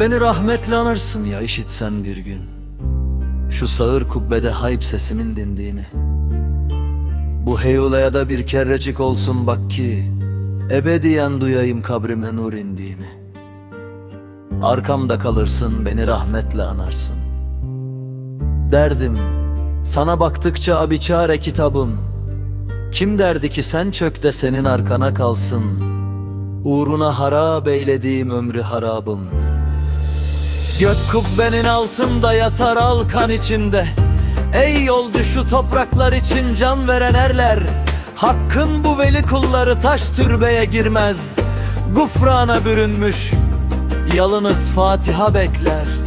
Beni rahmetle anırsın ya işitsen bir gün. Şu sağır kubbede hayp sesimin dindiğini. Bu heyulaya da bir kerrecik olsun bak ki Ebediyen duyayım kabrime nur indiğini. Arkamda kalırsın beni rahmetle anarsın. Derdim sana baktıkça abiçare kitabım. Kim derdi ki sen çök de senin arkana kalsın. Uğruna harap eylediğim ömrü harabım Gök kubbenin altında yatar alkan içinde. Ey yolcu şu topraklar için can veren erler. Hakkın bu veli kulları taş türbeye girmez. Gufrana bürünmüş Yalınız Fatiha bekler